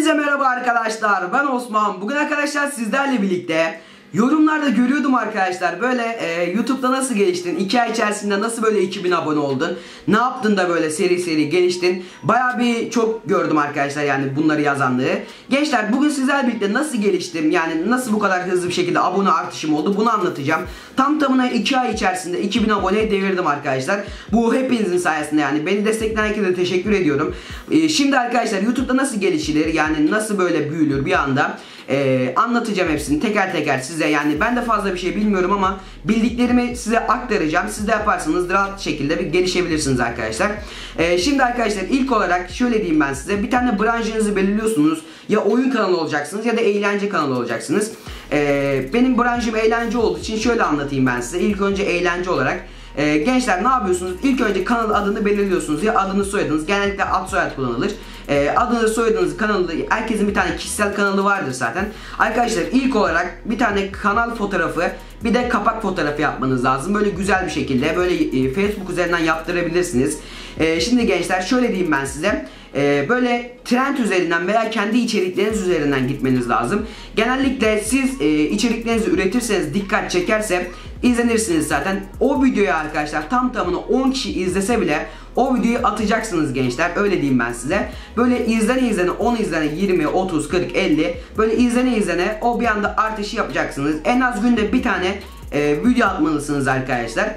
Hepinize merhaba arkadaşlar. Ben Osman. Bugün arkadaşlar sizlerle birlikte yorumlarda görüyordum arkadaşlar. Böyle e, YouTube'da nasıl geliştin? 2 ay içerisinde nasıl böyle 2000 abone oldun? Ne yaptın da böyle seri seri geliştin? Baya bir çok gördüm arkadaşlar yani bunları yazanları. Gençler bugün sizlerle birlikte nasıl geliştim? Yani nasıl bu kadar hızlı bir şekilde abone artışım oldu? Bunu anlatacağım. Tam tamına 2 ay içerisinde 2000 aboneye devirdim arkadaşlar. Bu hepinizin sayesinde yani. Beni destekleyen herkese teşekkür ediyorum. E, şimdi arkadaşlar YouTube'da nasıl gelişilir? Yani nasıl böyle büyülür bir anda? Ee, anlatacağım hepsini teker teker size. Yani ben de fazla bir şey bilmiyorum ama bildiklerimi size aktaracağım. Siz de yaparsanız rahat şekilde bir gelişebilirsiniz arkadaşlar. Ee, şimdi arkadaşlar ilk olarak şöyle diyeyim ben size. Bir tane branşınızı belirliyorsunuz. Ya oyun kanalı olacaksınız ya da eğlence kanalı olacaksınız. Ee, benim branşım eğlence olduğu için şöyle anlatayım ben size. İlk önce eğlence olarak. Ee, gençler ne yapıyorsunuz? İlk önce kanal adını belirliyorsunuz. Ya adını soyadınız. Genellikle ad soyad kullanılır. Ee, adını soyadınız kanalı herkesin bir tane kişisel kanalı vardır zaten. Arkadaşlar ilk olarak bir tane kanal fotoğrafı bir de kapak fotoğrafı yapmanız lazım. Böyle güzel bir şekilde böyle e, Facebook üzerinden yaptırabilirsiniz. E, şimdi gençler şöyle diyeyim ben size. E, böyle trend üzerinden veya kendi içerikleriniz üzerinden gitmeniz lazım. Genellikle siz e, içeriklerinizi üretirseniz dikkat çekerse izlenirsiniz zaten. O videoyu arkadaşlar tam tamına 10 kişi izlese bile o videoyu atacaksınız gençler. Öyle diyeyim ben size. Böyle izlene izlene 10 izlene 20, 30, 40, 50 böyle izlene izlene o bir anda artışı yapacaksınız. En az günde bir tane e, video atmalısınız arkadaşlar.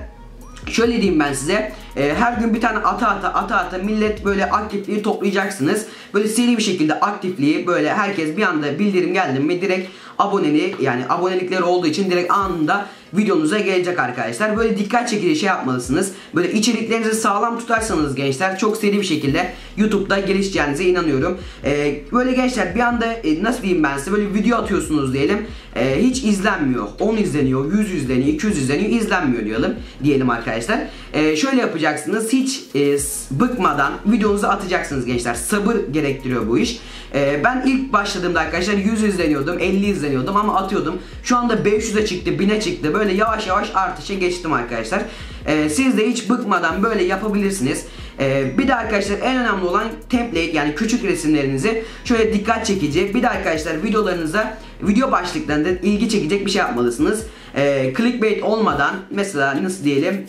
Şöyle diyeyim ben size. E, her gün bir tane ata ata ata ata millet böyle aktifliği toplayacaksınız. Böyle seri bir şekilde aktifliği böyle herkes bir anda bildirim geldi mi direkt aboneli yani abonelikleri olduğu için direkt anında videonuza gelecek arkadaşlar. Böyle dikkat çekici şey yapmalısınız. Böyle içeriklerinizi sağlam tutarsanız gençler çok seri bir şekilde YouTube'da gelişeceğinize inanıyorum. Ee, böyle gençler bir anda e, nasıl diyeyim ben size böyle video atıyorsunuz diyelim. E, hiç izlenmiyor. 10 izleniyor, 100 izleniyor, 200 izleniyor, izlenmiyor diyelim diyelim arkadaşlar. E, şöyle yapacaksınız. Hiç e, bıkmadan videonuzu atacaksınız gençler. Sabır gerektiriyor bu iş. E, ben ilk başladığımda arkadaşlar 100 izleniyordum, 50 izleniyordum ama atıyordum. Şu anda 500'e çıktı, 1000'e çıktı. Böyle yavaş yavaş artışa geçtim arkadaşlar. E, siz de hiç bıkmadan böyle yapabilirsiniz. Ee, bir de arkadaşlar en önemli olan template yani küçük resimlerinizi şöyle dikkat çekici bir de arkadaşlar videolarınıza video başlıklarında ilgi çekecek bir şey yapmalısınız. Ee, clickbait olmadan mesela nasıl diyelim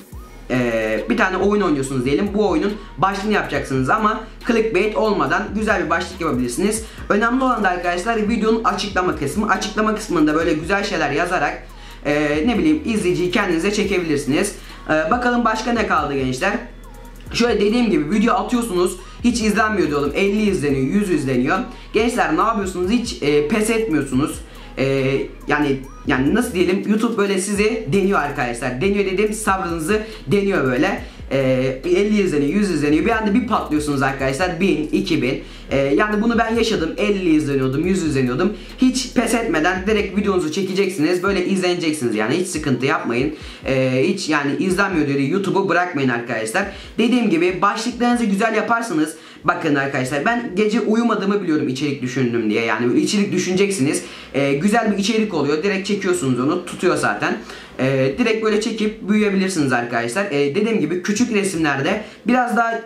ee, bir tane oyun oynuyorsunuz diyelim. Bu oyunun başlığını yapacaksınız ama clickbait olmadan güzel bir başlık yapabilirsiniz. Önemli olan da arkadaşlar videonun açıklama kısmı. Açıklama kısmında böyle güzel şeyler yazarak e, ne bileyim izleyiciyi kendinize çekebilirsiniz. E, bakalım başka ne kaldı gençler? Şöyle dediğim gibi video atıyorsunuz hiç izlenmiyor diyorum. 50 izleniyor 100 izleniyor. Gençler ne yapıyorsunuz? Hiç e, pes etmiyorsunuz. E, yani yani nasıl diyelim? YouTube böyle sizi deniyor arkadaşlar. Deniyor dediğim sabrınızı deniyor böyle e, 50 izleniyor 100 izleniyor. Bir anda bir patlıyorsunuz arkadaşlar. 1000 2000 e, yani bunu ben yaşadım. 50 izleniyordum 100 izleniyordum. Hiç pes etmeden direkt videonuzu çekeceksiniz. Böyle izleneceksiniz yani. Hiç sıkıntı yapmayın. E, hiç yani izlenmiyor diye YouTube'u bırakmayın arkadaşlar. Dediğim gibi başlıklarınızı güzel yaparsanız Bakın arkadaşlar ben gece uyumadığımı biliyorum içerik düşündüm diye yani içerik düşüneceksiniz. Ee, güzel bir içerik oluyor. Direkt çekiyorsunuz onu tutuyor zaten. Ee, direkt böyle çekip büyüyebilirsiniz arkadaşlar. Ee, dediğim gibi küçük resimlerde biraz daha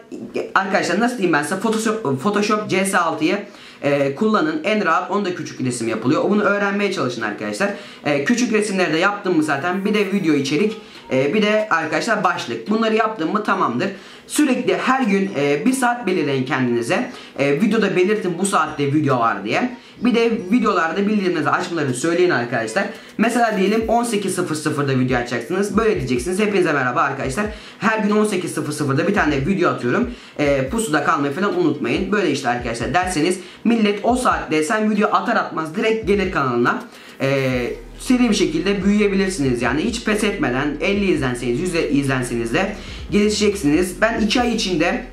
arkadaşlar nasıl diyeyim ben size Photoshop, Photoshop CS6'yı e, kullanın. En rahat onda küçük resim yapılıyor. Bunu öğrenmeye çalışın arkadaşlar. E, küçük resimlerde yaptım mı zaten bir de video içerik e, bir de arkadaşlar başlık. Bunları yaptım mı tamamdır. Sürekli her gün e, bir saat belirleyin kendinize. E, videoda belirtin bu saatte video var diye. Bir de videolarda bildirimlerinizi açmalarını söyleyin arkadaşlar. Mesela diyelim 18.00'da video açacaksınız. Böyle diyeceksiniz. Hepinize merhaba arkadaşlar. Her gün 18.00'da bir tane video atıyorum. E, pusuda kalmayı falan unutmayın. Böyle işte arkadaşlar derseniz millet o saatte sen video atar atmaz direkt gelir kanalına. Eee seri bir şekilde büyüyebilirsiniz. Yani hiç pes etmeden 50 izlenseniz 100 izlenseniz de gelişeceksiniz. Ben 2 ay içinde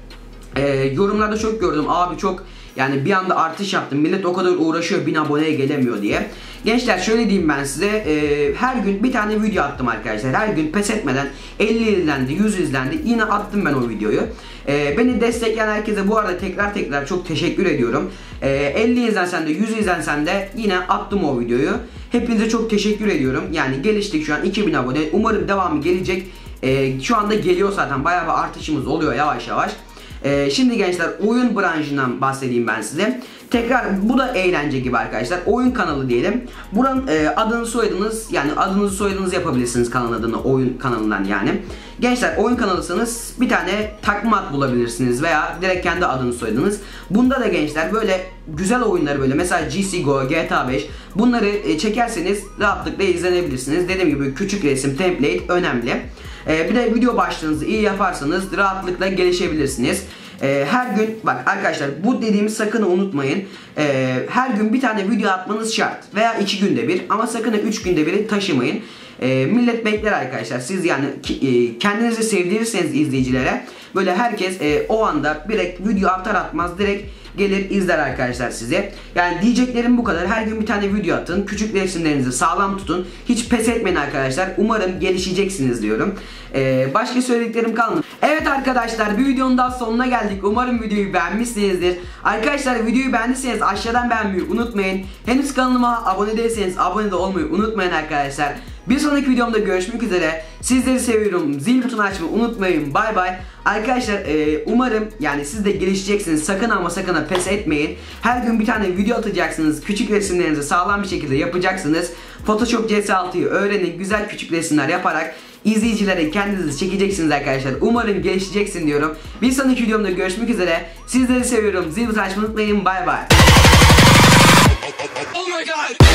e, yorumlarda çok gördüm. Abi çok yani bir anda artış yaptım. Millet o kadar uğraşıyor 1000 aboneye gelemiyor diye. Gençler şöyle diyeyim ben size. E, her gün bir tane video attım arkadaşlar. Her gün pes etmeden 50 izlendi, 100 izlendi. Yine attım ben o videoyu. E, beni destekleyen herkese bu arada tekrar tekrar çok teşekkür ediyorum. E, 50 izlensen de 100 izlensen de yine attım o videoyu. Hepinize çok teşekkür ediyorum. Yani geliştik şu an 2000 abone. Umarım devamı gelecek. E, şu anda geliyor zaten. Bayağı bir artışımız oluyor yavaş yavaş. Ee, şimdi gençler oyun branşından bahsedeyim ben size. Tekrar bu da eğlence gibi arkadaşlar. Oyun kanalı diyelim. Buranın e, adını soyadınız yani adınızı soyadınızı yapabilirsiniz kanal adını oyun kanalından yani. Gençler oyun kanalısınız bir tane takma ad bulabilirsiniz veya direkt kendi adını soyadınız. Bunda da gençler böyle güzel oyunları böyle mesela GCGO, GTA 5 bunları e, çekerseniz rahatlıkla izlenebilirsiniz. Dediğim gibi küçük resim, template önemli. E, bir de video başlığınızı iyi yaparsanız rahatlıkla gelişebilirsiniz. Ee, her gün bak arkadaşlar bu dediğimi sakın unutmayın. Ee, her gün bir tane video atmanız şart veya iki günde bir ama sakın üç günde biri taşımayın. Ee, millet bekler arkadaşlar. Siz yani e, kendinizi sevdirirseniz izleyicilere böyle herkes e, o anda direkt video atar atmaz direkt gelir izler arkadaşlar size. Yani diyeceklerim bu kadar. Her gün bir tane video atın. Küçük resimlerinizi sağlam tutun. Hiç pes etmeyin arkadaşlar. Umarım gelişeceksiniz diyorum. Ee, başka söylediklerim kalmadı. Evet arkadaşlar bir videonun daha sonuna geldik. Umarım videoyu beğenmişsinizdir. Arkadaşlar videoyu beğendiyseniz aşağıdan beğenmeyi unutmayın. Henüz kanalıma abone değilseniz abone de olmayı unutmayın arkadaşlar. Bir sonraki videomda görüşmek üzere. Sizleri seviyorum. Zil butonu açmayı unutmayın. Bay bay. Arkadaşlar e, umarım yani siz de gelişeceksiniz. Sakın ama sakın pes etmeyin. Her gün bir tane video atacaksınız. Küçük resimlerinizi sağlam bir şekilde yapacaksınız. Photoshop CS6'yı öğrenin. Güzel küçük resimler yaparak izleyicilere kendinizi çekeceksiniz arkadaşlar. Umarım gelişeceksin diyorum. Bir sonraki videomda görüşmek üzere. Sizleri seviyorum. Zil butonu açmayı unutmayın. Bay bay. Oh my god!